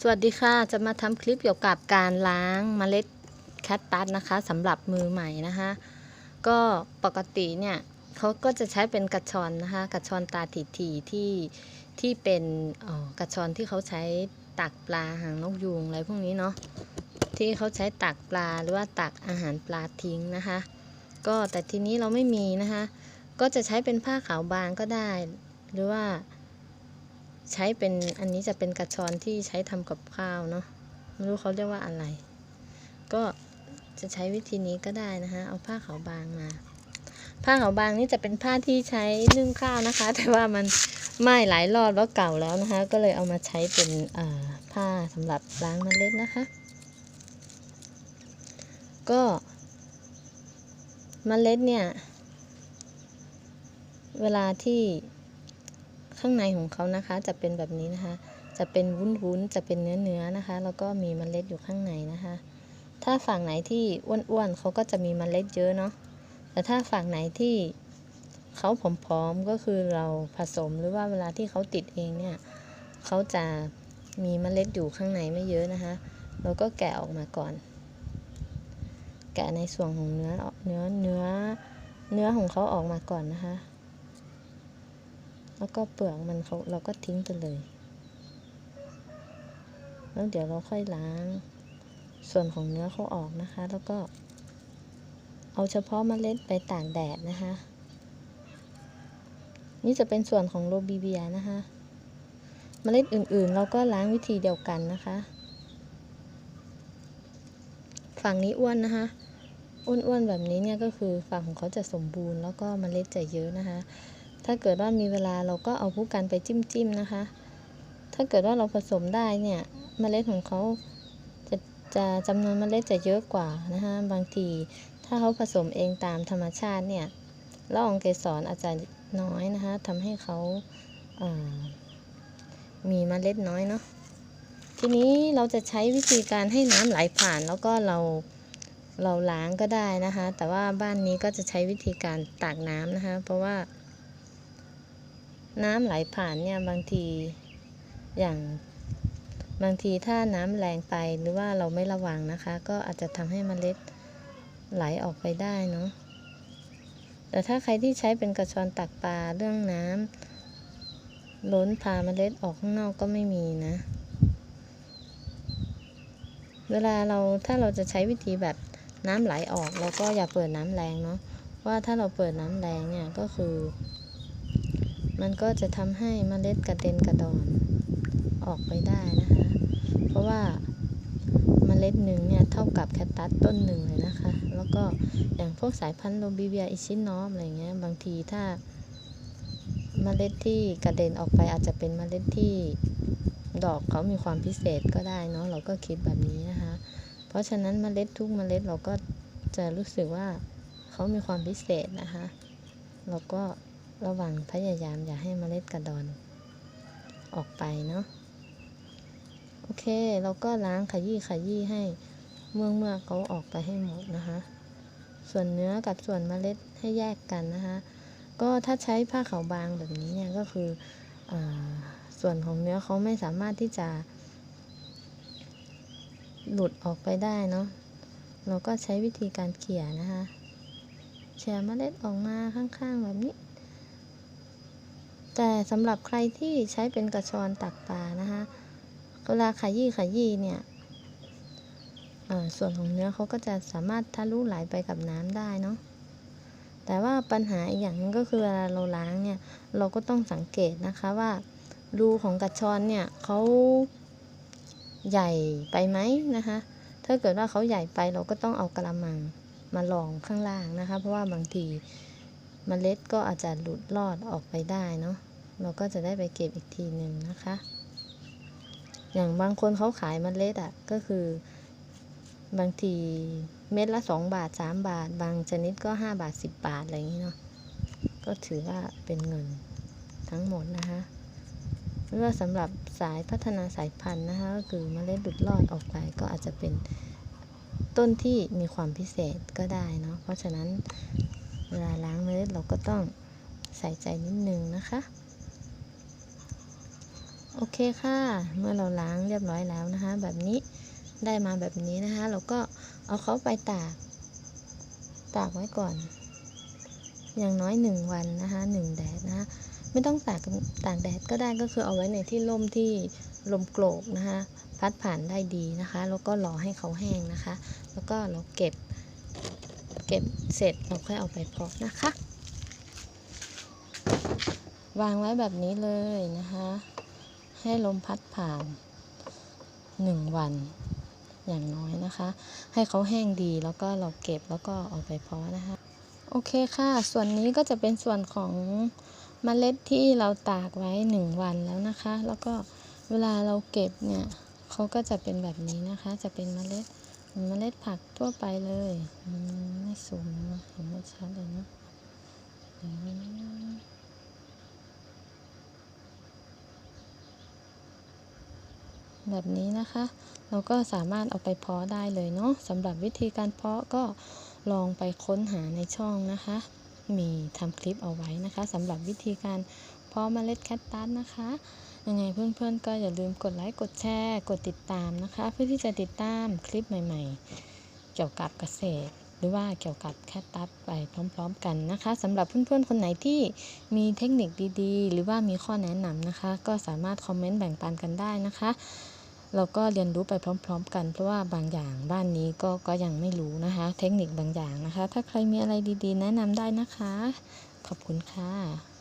สวัสดีค่ะ จะมาทำคลิปเกี่ยวกับการล้างเมล็ดแคคตัสนะคะสำหรับมือใหม่นะคะ ก็ปกติเนี่ยเขาก็จะใช้เป็นกระชอนนะคะกระชอนตาถีๆที่ที่เป็นกระชอนที่เขาใช้ตักปลาหางนกยูงอะไรพวกนี้เนาะที่เขาใช้ตักปลาหรือว่าตักอาหารปลาทิ้งนะคะ ก็แต่ทีนี้เราไม่มีนะคะ ก็จะใช้เป็นผ้าขาวบางก็ได้ หรือว่า ใช้เป็นอันนี้จะเป็นกระชอนที่ใช้ทำกับข้าวเนาะไม่รู้เขาเรียกว่าอะไร ก็จะใช้วิธีนี้ก็ได้นะคะ เอาผ้าขาวบางมา ผ้าขาวบางนี่จะเป็นผ้าที่ใช้นึ่งข้าวนะคะ แต่ว่ามันไหม้หลายรอบแล้วเก่าแล้วนะคะ ก็เลยเอามาใช้เป็นผ้าสำหรับล้างเมล็ดนะคะ ก็เมล็ดเนี่ย เวลาที่ ข้างในของเขานะคะจะเป็นแบบนี้นะคะ จะเป็นวุ้นๆ จะเป็นเนื้อๆนะคะ แล้วก็มีเมล็ดอยู่ข้างในนะคะ ถ้าฝั่งไหนที่อ้วนๆเขาก็จะมีเมล็ดเยอะเนาะ แต่ถ้าฝั่งไหนที่เขาผอมๆ ก็คือเราผสมหรือว่าเวลาที่เขาติดเองเนี่ยเขาจะมีเมล็ดอยู่ข้างในไม่เยอะนะคะ เราก็แกะออกมาก่อน แกะในส่วนของเนื้อเนื้อเนื้อเนื้อของเขาออกมาก่อนนะคะ แล้วก็เปลือกมันเขาเราก็ทิ้งไปเลย แล้วเดี๋ยวเราค่อยล้าง ส่วนของเนื้อเขาออกนะคะ แล้วก็ เอาเฉพาะเมล็ดไปตากแดดนะคะ นี่จะเป็นส่วนของโรบีเบียนะคะเมล็ดอื่นๆ เราก็ล้างวิธีเดียวกันนะคะ ฝั่งนี้อ้วนนะคะ อ้วนๆแบบนี้เนี่ยก็คือฝั่งของเขาจะสมบูรณ์แล้วก็เมล็ดจะเยอะนะคะ ถ้าเกิดว่ามีเวลาเราก็เอาผู้กันไปจิ้มจิ้มนะคะ ถ้าเกิดว่าเราผสมได้เนี่ยเมล็ดของเขาจะจะจำนวนเมล็ดจะเยอะกว่านะคะบางทีถ้าเขาผสมเองตามธรรมชาติเนี่ยละอองเกสรอาจจะน้อยนะคะทำให้เขาามีเมล็ดน้อยเนาะทีนี้เราจะใช้วิธีการให้น้ำไหลผ่านแล้วก็เราเราล้างก็ได้นะคะ แต่ว่าบ้านนี้ก็จะใช้วิธีการตากน้ำนะคะ เพราะว่า น้ำไหลผ่านเนี่ยบางทีอย่างบางทีถ้าน้ำแรงไปหรือว่าเราไม่ระวังนะคะ ก็อาจจะทำให้มเมล็ดไหลออกไปได้เนาะแต่ถ้าใครที่ใช้เป็นกระชอนตักปลาเรื่องน้ำล้นพาเมล็ดออกข้างนอกก็ไม่มีนะ เวลาเราถ้าเราจะใช้วิธีแบบน้ำไหลออกเราก็อย่าเปิดน้ำแรงเนาะว่าถ้าเราเปิดน้ำแรงเนี่ยก็คือ มันก็จะทำให้เมล็ดกระเด็นกระดอนออกไปได้นะคะ เพราะว่าเมล็ดหนึ่งเนี่ยเท่ากับแคคตัสต้นหนึ่งเลยนะคะ แล้วก็อย่างพวกสายพันธุ์โรบิเวียอิชินอมอะไรเงี้ยบางทีถ้าเมล็ดที่กระเด็นออกไปอาจจะเป็นเมล็ดที่ดอกเขามีความพิเศษก็ได้เนาะเราก็คิดแบบนี้นะคะ เพราะฉะนั้นเมล็ดทุกเมล็ดเราก็จะรู้สึกว่าเขามีความพิเศษนะคะเราก็ ระวังพยายามอย่าให้เมล็ดกระดอน ออกไปเนาะโอเค เราก็ล้างขยี้ขยี้ให้เมื่อเมื่อเขาออกไปให้หมดนะคะ ส่วนเนื้อกับส่วนเมล็ดให้แยกกันนะคะ ก็ถ้าใช้ผ้าขาวบางแบบนี้เนี่ยก็คืออส่วนของเนื้อเขาไม่สามารถที่จะ หลุดออกไปได้เนาะเราก็ใช้วิธีการเขี่ยนะคะเขี่ยเมล็ดออกมาข้างๆแบบนี้ แต่สำหรับใครที่ใช้เป็นกระชอนตักปลานะคะเวลาขยี้ขยี้เนี่ยส่วนของเนื้อเขาก็จะสามารถทะลุไหลไปกับน้ำได้เนาะแต่ว่าปัญหาอีกอย่างหนึงก็คือเวลาเราล้างเนี่ย เราก็ต้องสังเกตนะคะว่ารูของกระชอนเนี่ยเขาใหญ่ไปไหมนะคะ ถ้าเกิดว่าเขาใหญ่ไปเราก็ต้องเอากระมังมาลองข้างล่างนะคะ เพราะว่าบางทีมเมล็ดก็อาจจะหลุดลอดออกไปได้เนาะ เราก็จะได้ไปเก็บอีกทีหนึ่งนะคะ อย่างบางคนเขาขายมเมล็ดอะ่ะก็คือบางทีเม็ดละสองบาทสามบาท บางชนิดก็ห้าบาทสิบบาท อะไรอย่างนี้เนาะก็ถือว่าเป็นเงินทั้งหมดนะคะหรือว่าสำหรับสายพัฒนาสายพันธุ์นะคะก็คือมเมล็ดหลุดลอดออกไปก็อาจจะเป็นต้นที่มีความพิเศษก็ได้เนาะเพราะฉะนั้นเวลาล้างเมล็ดเราก็ต้องใส่ใจนิดนึงนะคะ โอเคค่ะ เมื่อเราล้างเรียบร้อยแล้วนะคะ แบบนี้ได้มาแบบนี้นะคะ เราก็เอาเขาไปตาก ตากไว้ก่อน อย่างน้อยหนึ่งวันนะคะหนึ่งแดดนะคะ ไม่ต้องตากตากแดดก็ได้ก็คือเอาไว้ในที่ร่มที่ลมโกรกนะคะ พัดผ่านได้ดีนะคะ แล้วก็รอให้เขาแห้งนะคะ แล้วก็เราเก็บ เก็บเสร็จเราค่อยเอาไปเพาะนะคะ วางไว้แบบนี้เลยนะคะ ให้ลมพัดผ่านหนึ่งวันอย่างน้อยนะคะ ให้เขาแห้งดีแล้วก็เราเก็บแล้วก็เอาไปเพาะนะคะ โอเคค่ะ ส่วนนี้ก็จะเป็นส่วนของเมล็ดที่เราตากไว้หนึ่งวันแล้วนะคะ แล้วก็เวลาเราเก็บเนี่ยเขาก็จะเป็นแบบนี้นะคะ จะเป็นเมล็ดเหมือนเมล็ดผักทั่วไปเลยไม่สูงเห็นไม่ชัดเลยนะอืม แบบนี้นะคะ เราก็สามารถเอาไปเพาะได้เลยเนาะสำหรับวิธีการเพาะก็ลองไปค้นหาในช่องนะคะ มีทำคลิปเอาไว้นะคะสำหรับวิธีการเพาะเมล็ดแคคตัสนะคะยังไงเพื่อนๆก็อย่าลืมกดไลค์กดแชร์กดติดตามนะคะ เพื่อที่จะติดตามคลิปใหม่ๆ เกี่ยวกับเกษตร หรือว่าเกี่ยวกับแคคตัสไปพร้อม ๆ กันนะคะสำหรับเพื่อนๆคนไหนที่มีเทคนิคดีๆ หรือว่ามีข้อแนะนำนะคะ ก็สามารถคอมเมนต์แบ่งปันกันได้นะคะ เราก็เรียนรู้ไปพร้อม ๆ กัน เพราะว่าบางอย่างบ้านนี้ก็ก็ยังไม่รู้นะคะ เทคนิคบางอย่างนะคะ ถ้าใครมีอะไรดีๆ แนะนำได้นะคะ ขอบคุณค่ะ